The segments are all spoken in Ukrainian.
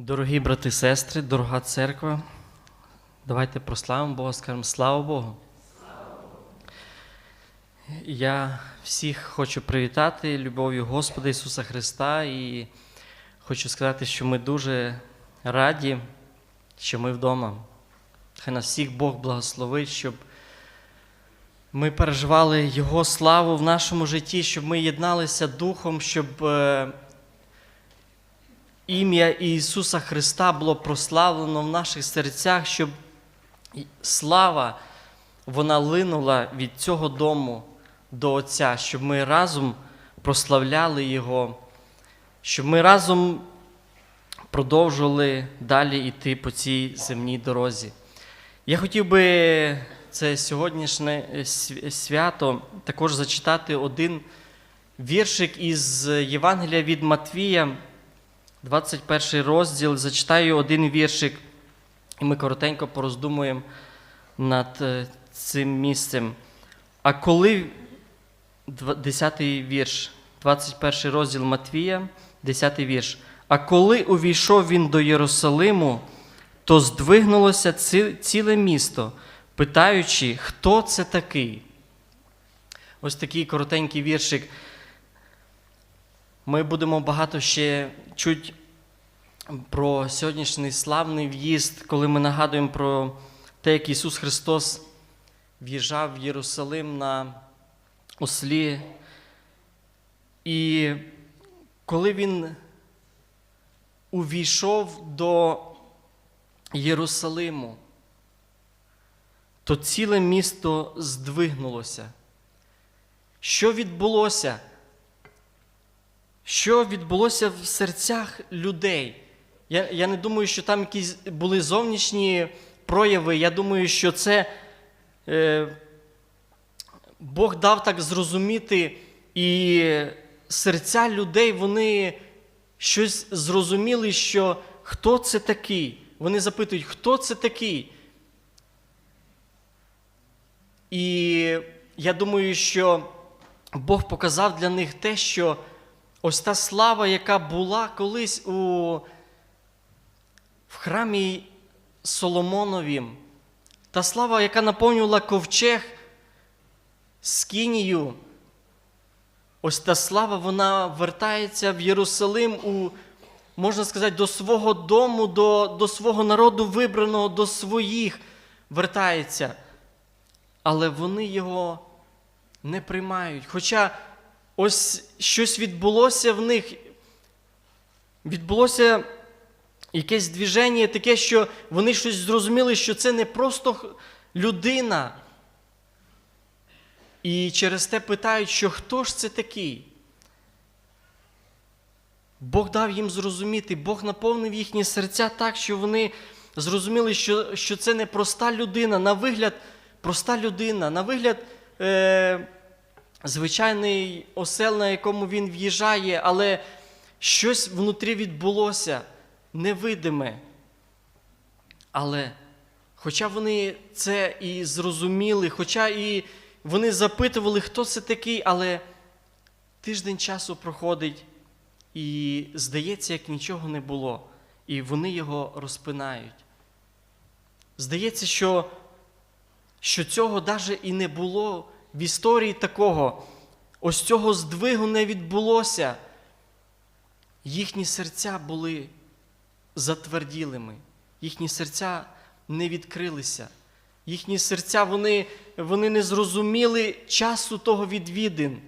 Дорогі брати і сестри, дорога церква, давайте прославимо Бога, скажемо слава Богу. Я всіх хочу привітати любов'ю Господа Ісуса Христа і хочу сказати, що ми дуже раді, що ми вдома. Хай нас всіх Бог благословить, щоб ми переживали Його славу в нашому житті, щоб ми єдналися духом, щоб е, ім'я Ісуса Христа було прославлено в наших серцях, щоб слава вона линула від цього дому до Отця, щоб ми разом прославляли Його, щоб ми разом продовжували далі йти по цій земній дорозі. Я хотів би це сьогоднішнє свято також зачитати один віршик із Євангелія від Матвія, 21 розділ. Зачитаю один віршик, і ми коротенько пороздумуємо над е, цим місцем. А коли 10 вірш, 21 розділ Матвія, 10 вірш. А коли увійшов він до Єрусалиму, то здвигнулося ціле місто, питаючи, хто це такий. Ось такий коротенький віршик. Ми будемо багато ще чути про сьогоднішній славний в'їзд, коли ми нагадуємо про те, як Ісус Христос в'їжджав в Єрусалим на ослі. І коли Він увійшов до Єрусалиму, то ціле місто здвигнулося. Що відбулося? Що відбулося в серцях людей? Я, я не думаю, що там якісь були зовнішні прояви. Я думаю, що це е, Бог дав так зрозуміти, і серця людей вони щось зрозуміли, що хто це такий. Вони запитують, хто це такий. І я думаю, що Бог показав для них те, що ось та слава, яка була колись у, в храмі Соломоновім, та слава, яка наповнювала ковчег Скинію, ось та слава, вона вертається в Єрусалим у, можна сказати, до свого дому, до, до свого народу вибраного, до своїх вертається. Але вони його не приймають. Хоча ось щось відбулося в них, відбулося якесь движення таке, що вони щось зрозуміли, що це не просто людина. І через те питають, що хто ж це такий? Бог дав їм зрозуміти, Бог наповнив їхні серця так, що вони зрозуміли, що, що це не проста людина, на вигляд проста людина, на вигляд е, звичайний осел, на якому він в'їжджає, але щось внутрі відбулося невидиме. Але хоча вони це і зрозуміли, хоча і вони запитували, хто це такий, але тиждень часу проходить, і здається, як нічого не було, і вони його розпинають. Здається, що, що цього навіть і не було в історії такого. Ось цього здвигу не відбулося. Їхні серця були затверділими, їхні серця не відкрилися. Їхні серця вони, вони не зрозуміли часу того відвідин.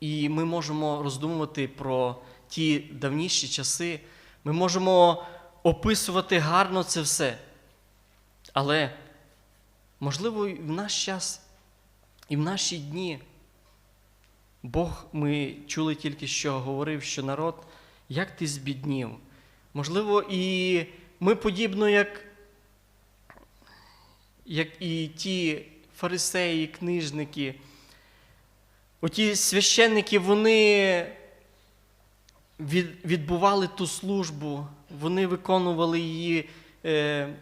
І ми можемо роздумувати про ті давніші часи. Ми можемо описувати гарно це все. Але, можливо, в наш час, і в наші дні Бог, ми чули тільки що говорив, що народ, як ти збіднів. Можливо, і ми подібно, як, як і ті фарисеї, книжники, оті священники, вони від, відбували ту службу, вони виконували її е,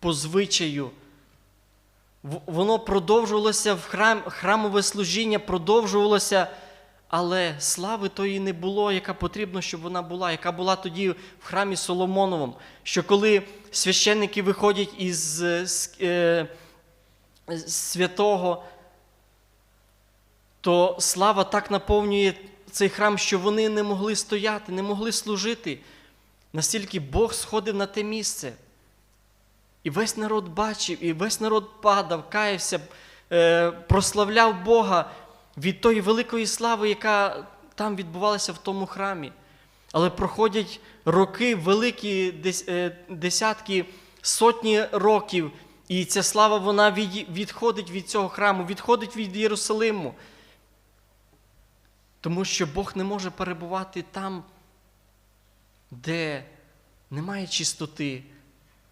по звичаю. Воно продовжувалося в храм, храмове служіння, продовжувалося, але слави тої не було, яка потрібно, щоб вона була, яка була тоді в храмі Соломоновому. Що коли священники виходять із е, святого, то слава так наповнює цей храм, що вони не могли стояти, не могли служити. Настільки Бог сходив на те місце. І весь народ бачив, і весь народ падав, каявся, е, прославляв Бога від тої великої слави, яка там відбувалася в тому храмі. Але проходять роки, великі е, десятки, сотні років, і ця слава вона відходить від цього храму, відходить від Єрусалиму. Тому що Бог не може перебувати там, де немає чистоти.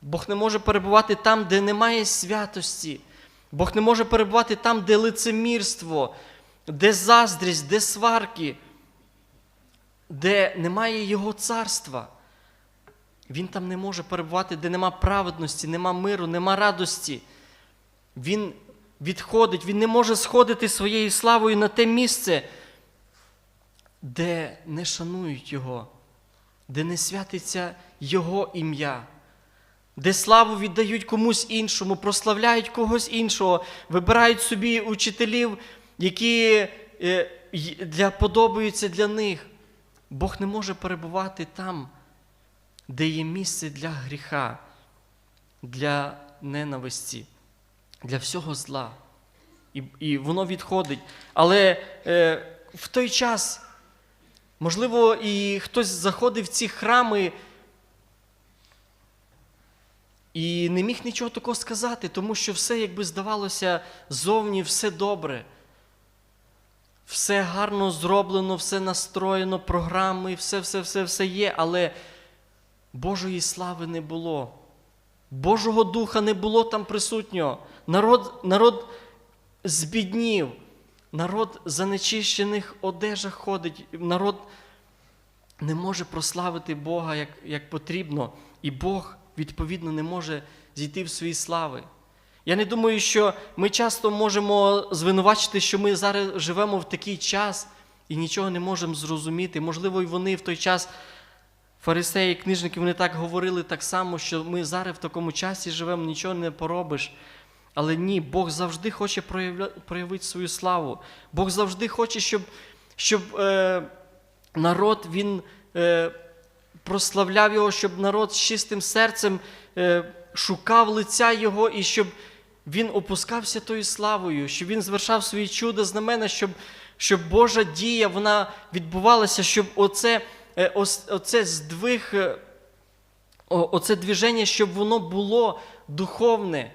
Бог не може перебувати там, де немає святості. Бог не може перебувати там, де лицемірство, де заздрість, де сварки, де немає Його царства. Він там не може перебувати, де нема праведності, нема миру, нема радості. Він відходить, він не може сходити своєю славою на те місце, де не шанують Його, де не святиться Його ім'я, де славу віддають комусь іншому, прославляють когось іншого, вибирають собі учителів, які е, для, подобаються для них. Бог не може перебувати там, де є місце для гріха, для ненависті, для всього зла. І, і воно відходить. Але е, в той час, можливо, і хтось заходив в ці храми і не міг нічого такого сказати, тому що все, якби здавалося, зовні все добре. Все гарно зроблено, все настроєно, програми, все, все, все, все є, але Божої слави не було. Божого Духа не було там присутнього. Народ, народ збіднів, народ в занечищених одежах ходить, народ не може прославити Бога як, як потрібно, і Бог, відповідно, не може зійти в свої слави. Я не думаю, що ми часто можемо звинувачити, що ми зараз живемо в такий час і нічого не можемо зрозуміти. Можливо, і вони в той час, фарисеї, книжники, вони так говорили так само, що ми зараз в такому часі живемо, нічого не поробиш. Але ні, Бог завжди хоче проявити свою славу. Бог завжди хоче, щоб, щоб е, народ він е, прославляв його, щоб народ з чистим серцем е, шукав лиця Його і щоб він опускався тою славою, щоб він звершав свої чуда знамена, щоб, щоб Божа дія вона відбувалася, щоб оце, е, оце здвиг, е, оце движення, щоб воно було духовне.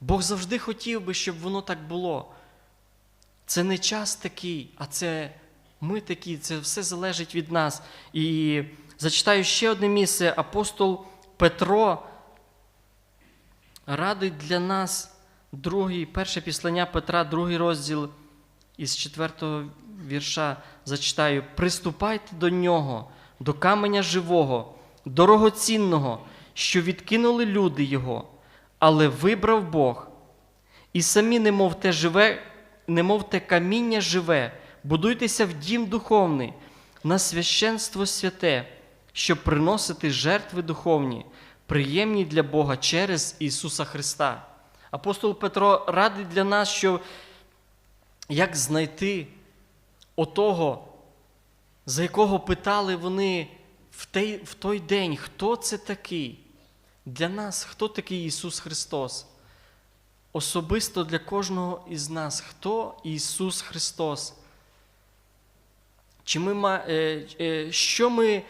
Бог завжди хотів би, щоб воно так було. Це не час такий, а це ми такі, це все залежить від нас. І зачитаю ще одне місце. Апостол Петро радить для нас другий, перше післання Петра, другий розділ із четвертого вірша зачитаю. Приступайте до нього, до каменя живого, дорогоцінного, що відкинули люди його, але вибрав Бог. І самі, немов те живе, немов те каміння живе, будуйтеся в дім духовний, на священство святе, щоб приносити жертви духовні, приємні для Бога через Ісуса Христа. Апостол Петро радить для нас, що як знайти отого, за якого питали вони в той, в той день, хто це такий? Для нас, хто такий Ісус Христос? особисто для кожного із нас, хто Ісус Христос. Чи ми, е, е, що ми,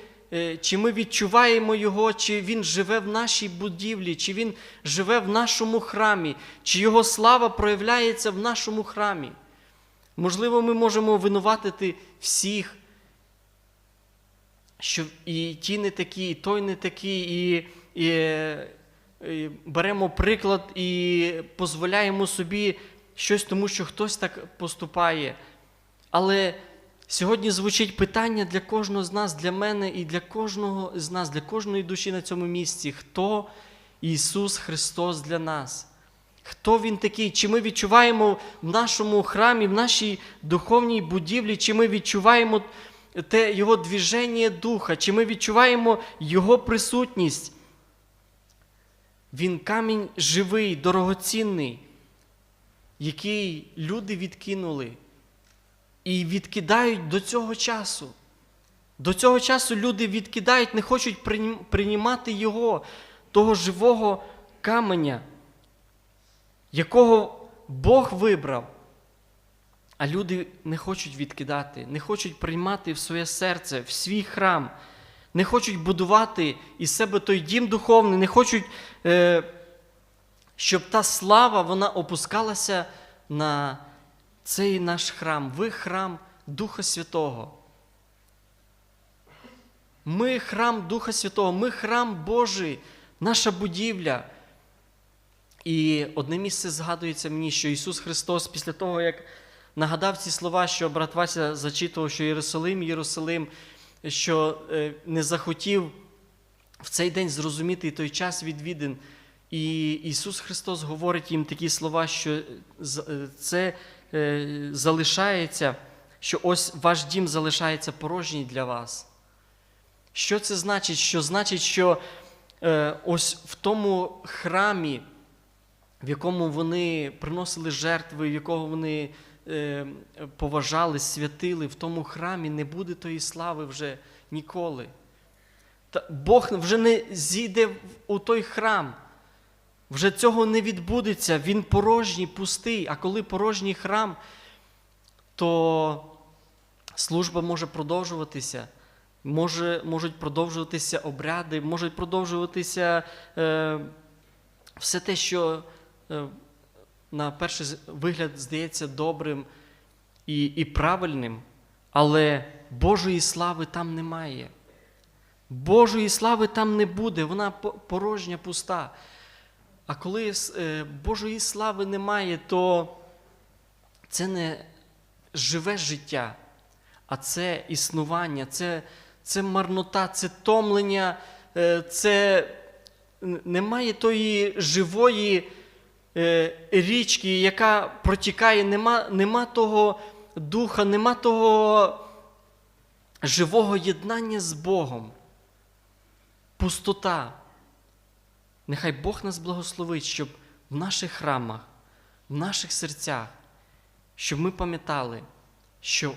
чи ми відчуваємо Його, чи Він живе в нашій будівлі, чи Він живе в нашому храмі, чи Його слава проявляється в нашому храмі. Можливо, ми можемо винуватити всіх, що і ті не такі, і той не такий, і, і, е, і беремо приклад і дозволяємо собі щось, тому що хтось так поступає. Але сьогодні звучить питання для кожного з нас, для мене і для кожного з нас, для кожної душі на цьому місці. Хто Ісус Христос для нас? хто він такий, чи ми відчуваємо в нашому храмі, в нашій духовній будівлі, чи ми відчуваємо те його движення духа, чи ми відчуваємо його присутність. Він камінь живий, дорогоцінний, який люди відкинули і відкидають до цього часу. До цього часу люди відкидають, не хочуть приймати його, того живого каменя, якого Бог вибрав. А люди не хочуть відкидати, не хочуть приймати в своє серце, в свій храм, не хочуть будувати із себе той дім духовний, не хочуть, е, щоб та слава вона опускалася на цей наш храм. Ви храм Духа Святого. Ми храм Духа Святого, ми храм Божий, наша будівля. І одне місце згадується мені, що Ісус Христос, після того, як нагадав ці слова, що брат Вася зачитував, що Єрусалим, Єрусалим, що е, не захотів в цей день зрозуміти той час відвідин. І Ісус Христос говорить їм такі слова, що е, це залишається, що ось ваш дім залишається порожній для вас. Що це значить? Що значить, що е, ось в тому храмі, в якому вони приносили жертви, в якого вони е, поважали, святили, в тому храмі не буде тої слави вже ніколи. Бог вже не зійде у той храм. Вже цього не відбудеться. Він порожній, пустий. А коли порожній храм, то служба може продовжуватися. Може, можуть продовжуватися обряди, можуть продовжуватися е, все те, що е, на перший вигляд здається добрим і, і правильним, але Божої слави там немає. Божої слави там не буде, вона порожня, пуста. А коли е, Божої слави немає, то це не живе життя, а це існування, це, це марнота, це томлення, е, це немає тої живої е, річки, яка протікає, нема, нема того духа, нема того живого єднання з Богом. Пустота. Нехай Бог нас благословить, щоб в наших храмах, в наших серцях, щоб ми пам'ятали, що,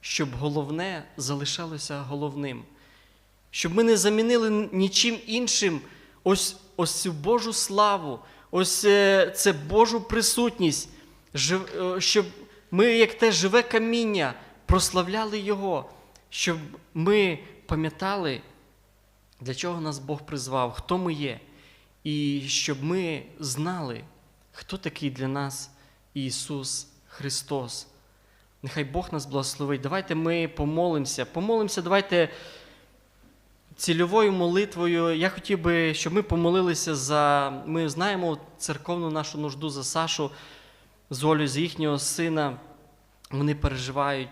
щоб головне залишалося головним, щоб ми не замінили нічим іншим ось, ось цю Божу славу, ось е, це Божу присутність, е, щоб ми, як те живе каміння, прославляли Його, щоб ми пам'ятали, для чого нас Бог призвав, хто ми є, і щоб ми знали, хто такий для нас Ісус Христос. Нехай Бог нас благословить. Давайте ми помолимося. Помолимося, давайте цільовою молитвою. Я хотів би, щоб ми помолилися за. Ми знаємо церковну нашу нужду за Сашу, з Олю, за їхнього сина. Вони переживають.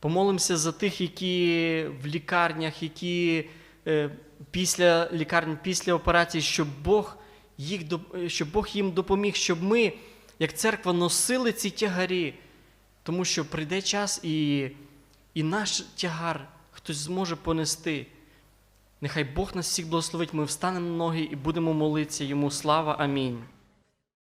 Помолимося за тих, які в лікарнях, які після лікарні, після операції, щоб Бог, їх, щоб Бог їм допоміг, щоб ми, як церква, носили ці тягарі, тому що прийде час і, і наш тягар хтось зможе понести. Нехай Бог нас всіх благословить, ми встанемо на ноги і будемо молитися йому. Слава. Амінь.